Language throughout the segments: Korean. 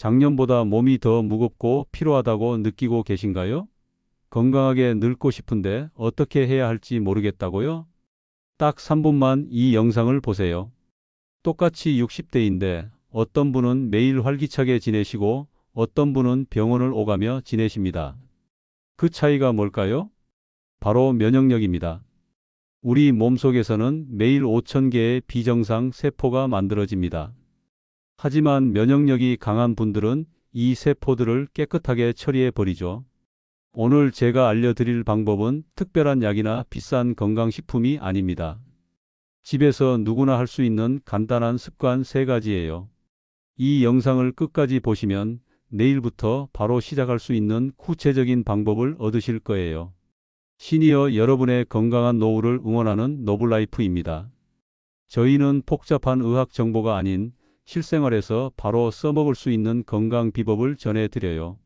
작년보다 몸이 더 무겁고 피로하다고 느끼고 계신가요? 건강하게 늙고 싶은데 어떻게 해야 할지 모르겠다고요? 딱 3분만 이 영상을 보세요. 똑같이 60대인데 어떤 분은 매일 활기차게 지내시고 어떤 분은 병원을 오가며 지내십니다. 그 차이가 뭘까요? 바로 면역력입니다. 우리 몸속에서는 매일 5천 개의 비정상 세포가 만들어집니다. 하지만 면역력이 강한 분들은 이 세포들을 깨끗하게 처리해 버리죠. 오늘 제가 알려드릴 방법은 특별한 약이나 비싼 건강식품이 아닙니다. 집에서 누구나 할 수 있는 간단한 습관 세 가지예요. 이 영상을 끝까지 보시면 내일부터 바로 시작할 수 있는 구체적인 방법을 얻으실 거예요. 시니어 여러분의 건강한 노후를 응원하는 노블라이프입니다. 저희는 복잡한 의학 정보가 아닌 실생활에서 바로 써먹을 수 있는 건강 비법을 전해드려요.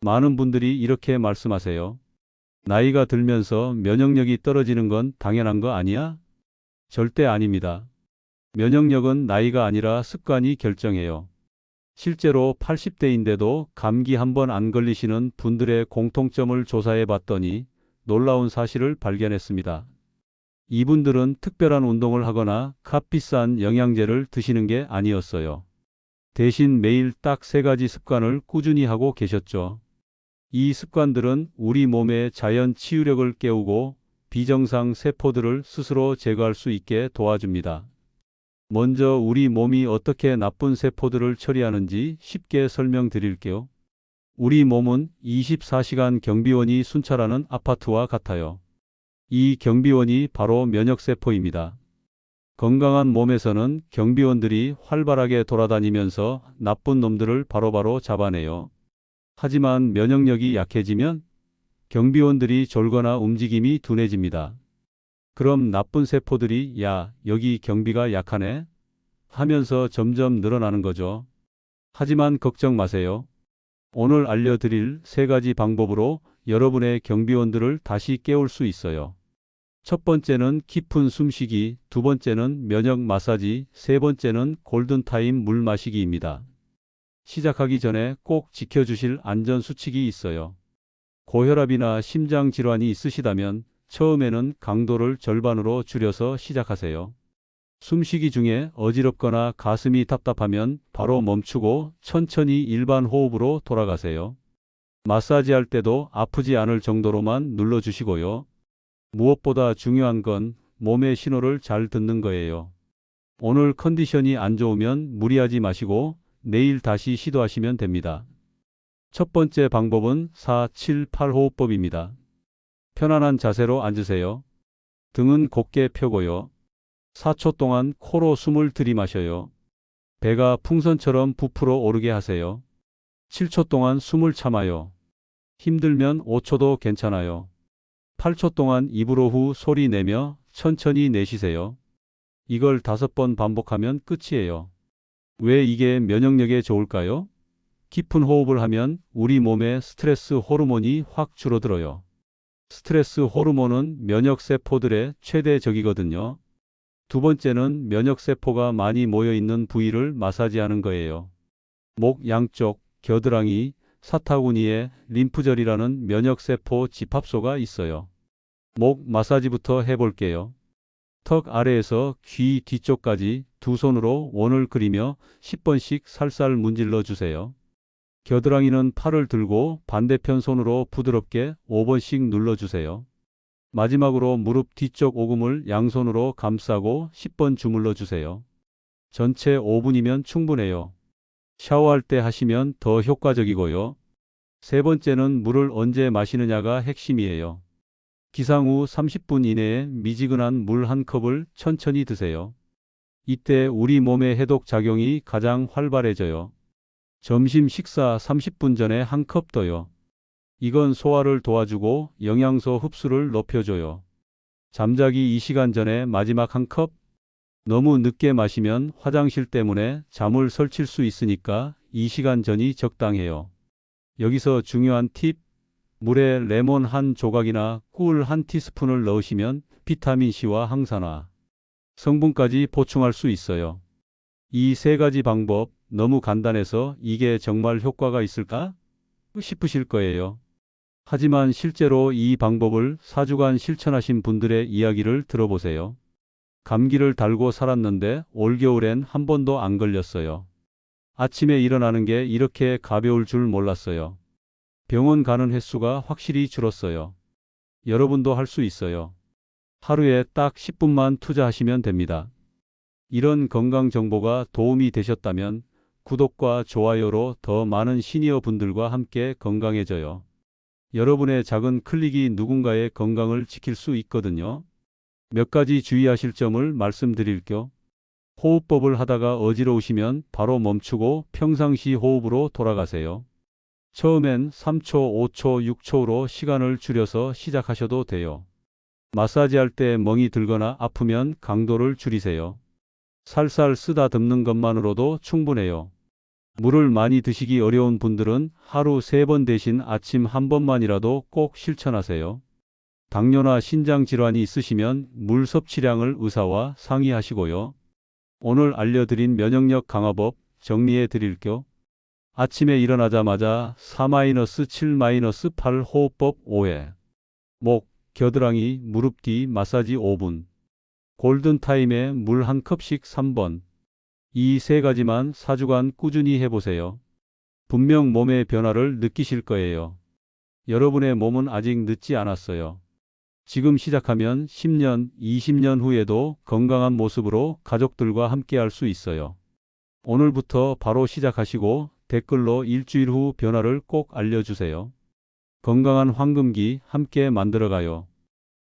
많은 분들이 이렇게 말씀하세요. 나이가 들면서 면역력이 떨어지는 건 당연한 거 아니야? 절대 아닙니다. 면역력은 나이가 아니라 습관이 결정해요. 실제로 80대인데도 감기 한 번 안 걸리시는 분들의 공통점을 조사해 봤더니 놀라운 사실을 발견했습니다. 이분들은 특별한 운동을 하거나 값비싼 영양제를 드시는 게 아니었어요. 대신 매일 딱 세 가지 습관을 꾸준히 하고 계셨죠. 이 습관들은 우리 몸의 자연 치유력을 깨우고 비정상 세포들을 스스로 제거할 수 있게 도와줍니다. 먼저 우리 몸이 어떻게 나쁜 세포들을 처리하는지 쉽게 설명드릴게요. 우리 몸은 24시간 경비원이 순찰하는 아파트와 같아요. 이 경비원이 바로 면역세포입니다. 건강한 몸에서는 경비원들이 활발하게 돌아다니면서 나쁜 놈들을 바로바로 잡아내요. 하지만 면역력이 약해지면 경비원들이 졸거나 움직임이 둔해집니다. 그럼 나쁜 세포들이 야, 여기 경비가 약하네? 하면서 점점 늘어나는 거죠. 하지만 걱정 마세요. 오늘 알려드릴 세 가지 방법으로 여러분의 경비원들을 다시 깨울 수 있어요. 첫 번째는 깊은 숨쉬기, 두 번째는 면역 마사지, 세 번째는 골든타임 물 마시기입니다. 시작하기 전에 꼭 지켜주실 안전 수칙이 있어요. 고혈압이나 심장 질환이 있으시다면 처음에는 강도를 절반으로 줄여서 시작하세요. 숨쉬기 중에 어지럽거나 가슴이 답답하면 바로 멈추고 천천히 일반 호흡으로 돌아가세요. 마사지 할 때도 아프지 않을 정도로만 눌러주시고요. 무엇보다 중요한 건 몸의 신호를 잘 듣는 거예요. 오늘 컨디션이 안 좋으면 무리하지 마시고 내일 다시 시도하시면 됩니다. 첫 번째 방법은 4, 7, 8 호흡법입니다. 편안한 자세로 앉으세요. 등은 곧게 펴고요. 4초 동안 코로 숨을 들이마셔요. 배가 풍선처럼 부풀어 오르게 하세요. 7초 동안 숨을 참아요. 힘들면 5초도 괜찮아요. 8초 동안 입으로 후 소리 내며 천천히 내쉬세요. 이걸 다섯 번 반복하면 끝이에요. 왜 이게 면역력에 좋을까요? 깊은 호흡을 하면 우리 몸의 스트레스 호르몬이 확 줄어들어요. 스트레스 호르몬은 면역세포들의 최대 적이거든요. 두 번째는 면역세포가 많이 모여 있는 부위를 마사지하는 거예요. 목 양쪽, 겨드랑이, 사타구니에 림프절이라는 면역세포 집합소가 있어요. 목 마사지부터 해볼게요. 턱 아래에서 귀 뒤쪽까지 두 손으로 원을 그리며 10번씩 살살 문질러 주세요. 겨드랑이는 팔을 들고 반대편 손으로 부드럽게 5번씩 눌러주세요. 마지막으로 무릎 뒤쪽 오금을 양손으로 감싸고 10번 주물러 주세요. 전체 5분이면 충분해요. 샤워할 때 하시면 더 효과적이고요. 세 번째는 물을 언제 마시느냐가 핵심이에요. 기상 후 30분 이내에 미지근한 물 한 컵을 천천히 드세요. 이때 우리 몸의 해독 작용이 가장 활발해져요. 점심 식사 30분 전에 한컵 더요. 이건 소화를 도와주고 영양소 흡수를 높여줘요. 잠자기 2시간 전에 마지막 한 컵? 너무 늦게 마시면 화장실 때문에 잠을 설칠 수 있으니까 2시간 전이 적당해요. 여기서 중요한 팁, 물에 레몬 한 조각이나 꿀 한 티스푼을 넣으시면 비타민C와 항산화, 성분까지 보충할 수 있어요. 이 세 가지 방법 너무 간단해서 이게 정말 효과가 있을까? 싶으실 거예요. 하지만 실제로 이 방법을 4주간 실천하신 분들의 이야기를 들어보세요. 감기를 달고 살았는데 올겨울엔 한 번도 안 걸렸어요. 아침에 일어나는 게 이렇게 가벼울 줄 몰랐어요. 병원 가는 횟수가 확실히 줄었어요. 여러분도 할 수 있어요. 하루에 딱 10분만 투자하시면 됩니다. 이런 건강 정보가 도움이 되셨다면 구독과 좋아요로 더 많은 시니어 분들과 함께 건강해져요. 여러분의 작은 클릭이 누군가의 건강을 지킬 수 있거든요. 몇 가지 주의하실 점을 말씀드릴게요. 호흡법을 하다가 어지러우시면 바로 멈추고 평상시 호흡으로 돌아가세요. 처음엔 3초, 5초, 6초로 시간을 줄여서 시작하셔도 돼요. 마사지 할 때 멍이 들거나 아프면 강도를 줄이세요. 살살 쓰다듬는 것만으로도 충분해요. 물을 많이 드시기 어려운 분들은 하루 세번 대신 아침 한 번만이라도 꼭 실천하세요. 당뇨나 신장 질환이 있으시면 물 섭취량을 의사와 상의하시고요. 오늘 알려드린 면역력 강화법 정리해 드릴게요. 아침에 일어나자마자 4-7-8 호흡법 5회. 목, 겨드랑이, 무릎 뒤 마사지 5분. 골든타임에 물 한 컵씩 3번. 이 세 가지만 4주간 꾸준히 해보세요. 분명 몸의 변화를 느끼실 거예요. 여러분의 몸은 아직 늦지 않았어요. 지금 시작하면 10년, 20년 후에도 건강한 모습으로 가족들과 함께 할 수 있어요. 오늘부터 바로 시작하시고 댓글로 일주일 후 변화를 꼭 알려주세요. 건강한 황금기 함께 만들어가요.